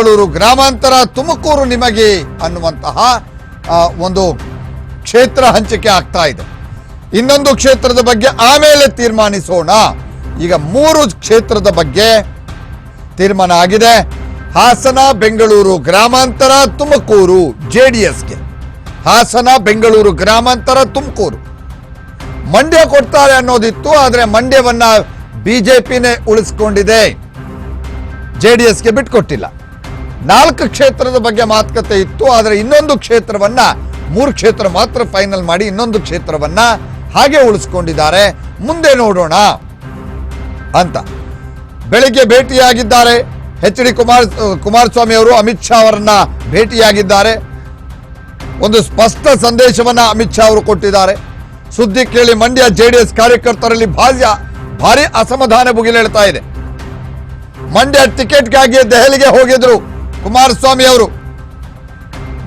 ಬೆಂಗಳೂರು ಗ್ರಾಮಾಂತರ ತುಮಕೂರು ನಿಮಗೆ ಅನ್ನುವಂತಹ ಒಂದು ಕ್ಷೇತ್ರ ಹಂಚಿಕೆ ಆಗ್ತಾ ಇದೆ. ಇನ್ನೊಂದು ಕ್ಷೇತ್ರದ ಬಗ್ಗೆ ಆಮೇಲೆ ತೀರ್ಮಾನಿಸೋಣ. ಈಗ ಮೂರು ಕ್ಷೇತ್ರದ ಬಗ್ಗೆ ತೀರ್ಮಾನ ಆಗಿದೆ. ಹಾಸನ, ಬೆಂಗಳೂರು, ಗ್ರಾಮಾಂತರ, ತುಮಕೂರು, ಜೆ ಡಿ ಹಾಸನ, ಬೆಂಗಳೂರು, ಗ್ರಾಮಾಂತರ, ತುಮಕೂರು. ಮಂಡ್ಯ ಕೊಡ್ತಾರೆ ಅನ್ನೋದಿತ್ತು, ಆದರೆ ಮಂಡ್ಯವನ್ನ ಬಿಜೆಪಿನೇ ಉಳಿಸ್ಕೊಂಡಿದೆ. ಜೆ ಡಿ ಎಸ್ಗೆ ಬಿಟ್ಕೊಟ್ಟಿಲ್ಲ. ನಾಲ್ಕು ಕ್ಷೇತ್ರದ ಬಗ್ಗೆ ಮಾತುಕತೆ ಇತ್ತು, ಆದರೆ ಇನ್ನೊಂದು ಕ್ಷೇತ್ರವನ್ನ, ಮೂರು ಕ್ಷೇತ್ರ ಮಾತ್ರ ಫೈನಲ್ ಮಾಡಿ ಇನ್ನೊಂದು ಕ್ಷೇತ್ರವನ್ನ ಹಾಗೆ ಉಳಿಸ್ಕೊಂಡಿದ್ದಾರೆ. ಮುಂದೆ ನೋಡೋಣ ಅಂತ. ಬೆಳಿಗ್ಗೆ ಭೇಟಿಯಾಗಿದ್ದಾರೆ. ಎಚ್ ಡಿ ಕುಮಾರ್, ಕುಮಾರಸ್ವಾಮಿ ಅವರು ಅಮಿತ್ ಶಾ ಅವರನ್ನ ಭೇಟಿಯಾಗಿದ್ದಾರೆ. ಒಂದು ಸ್ಪಷ್ಟ ಸಂದೇಶವನ್ನ ಅಮಿತ್ ಶಾ ಅವರು ಕೊಟ್ಟಿದ್ದಾರೆ. ಸುದ್ದಿ ಕೇಳಿ ಮಂಡ್ಯ ಜೆಡಿಎಸ್ ಕಾರ್ಯಕರ್ತರಲ್ಲಿ ಭಾರಿ ಭಾರಿ ಅಸಮಾಧಾನ ಭುಗಿಲೇಳ್ತಾ ಇದೆ. ಮಂಡ್ಯ ಟಿಕೆಟ್ಗಾಗಿ ದೆಹಲಿಗೆ ಹೋಗಿದ್ರು. ಕುಮಾರಸ್ವಾಮಿ ಅವರು,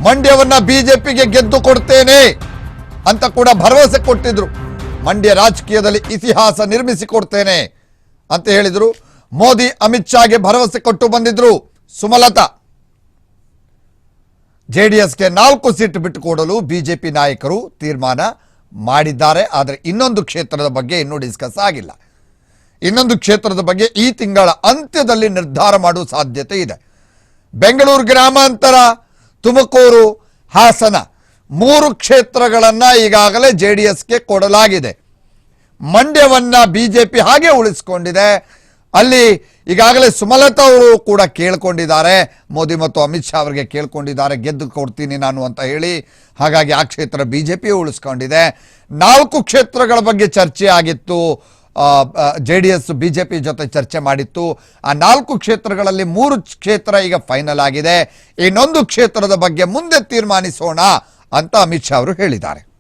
ಮಂಡ್ಯವನ್ನ ಬಿಜೆಪಿಗೆ ಗೆದ್ದು ಕೊಡ್ತೇನೆ ಅಂತ ಕೂಡ ಭರವಸೆ ಕೊಟ್ಟಿದ್ರು. ಮಂಡ್ಯ ರಾಜಕೀಯದಲ್ಲಿ ಇತಿಹಾಸ ನಿರ್ಮಿಸಿಕೊಡ್ತೇನೆ ಅಂತ ಹೇಳಿದ್ರು. ಮೋದಿ ಅಮಿತ್ ಶಾಗೆ ಭರವಸೆ ಕೊಟ್ಟು ಬಂದಿದ್ರು ಸುಮಲತಾ. ಜೆಡಿಎಸ್ಗೆ ನಾಲ್ಕು ಸೀಟ್ ಬಿಟ್ಟುಕೊಡಲು ಬಿಜೆಪಿ ನಾಯಕರು ತೀರ್ಮಾನ ಮಾಡಿದ್ದಾರೆ. ಆದರೆ ಇನ್ನೊಂದು ಕ್ಷೇತ್ರದ ಬಗ್ಗೆ ಇನ್ನೂ ಡಿಸ್ಕಸ್ ಆಗಿಲ್ಲ. ಇನ್ನೊಂದು ಕ್ಷೇತ್ರದ ಬಗ್ಗೆ ಈ ತಿಂಗಳ ಅಂತ್ಯದಲ್ಲಿ ನಿರ್ಧಾರ ಮಾಡುವ ಸಾಧ್ಯತೆ ಇದೆ. ಬೆಂಗಳೂರು ಗ್ರಾಮಾಂತರ, ತುಮಕೂರು, ಹಾಸನ ಮೂರು ಕ್ಷೇತ್ರಗಳನ್ನು ಈಗಾಗಲೇ ಜೆ ಡಿ ಎಸ್ಗೆ ಕೊಡಲಾಗಿದೆ. ಮಂಡ್ಯವನ್ನು ಬಿ ಜೆ ಪಿ ಹಾಗೆ ಉಳಿಸ್ಕೊಂಡಿದೆ. ಅಲ್ಲಿ ಈಗಾಗಲೇ ಸುಮಲತಾ ಅವರು ಕೂಡ ಕೇಳ್ಕೊಂಡಿದ್ದಾರೆ. ಮೋದಿ ಮತ್ತು ಅಮಿತ್ ಶಾ ಅವರಿಗೆ ಕೇಳ್ಕೊಂಡಿದ್ದಾರೆ, ಗೆದ್ದು ಕೊಡ್ತೀನಿ ನಾನು ಅಂತ ಹೇಳಿ. ಹಾಗಾಗಿ ಆ ಕ್ಷೇತ್ರ ಬಿ ಜೆ ಪಿ ಉಳಿಸ್ಕೊಂಡಿದೆ. ನಾಲ್ಕು ಕ್ಷೇತ್ರಗಳ ಬಗ್ಗೆ ಚರ್ಚೆ ಆಗಿತ್ತು. ಜೆ ಡಿ ಎಸ್ ಬಿಜೆಪಿ ಜೊತೆ ಚರ್ಚೆ ಮಾಡಿತ್ತು. ಆ ನಾಲ್ಕು ಕ್ಷೇತ್ರಗಳಲ್ಲಿ ಮೂರು ಕ್ಷೇತ್ರ ಈಗ ಫೈನಲ್ ಆಗಿದೆ. ಇನ್ನೊಂದು ಕ್ಷೇತ್ರದ ಬಗ್ಗೆ ಮುಂದೆ ತೀರ್ಮಾನಿಸೋಣ ಅಂತ ಅಮಿತ್ ಶಾ ಅವರು ಹೇಳಿದ್ದಾರೆ.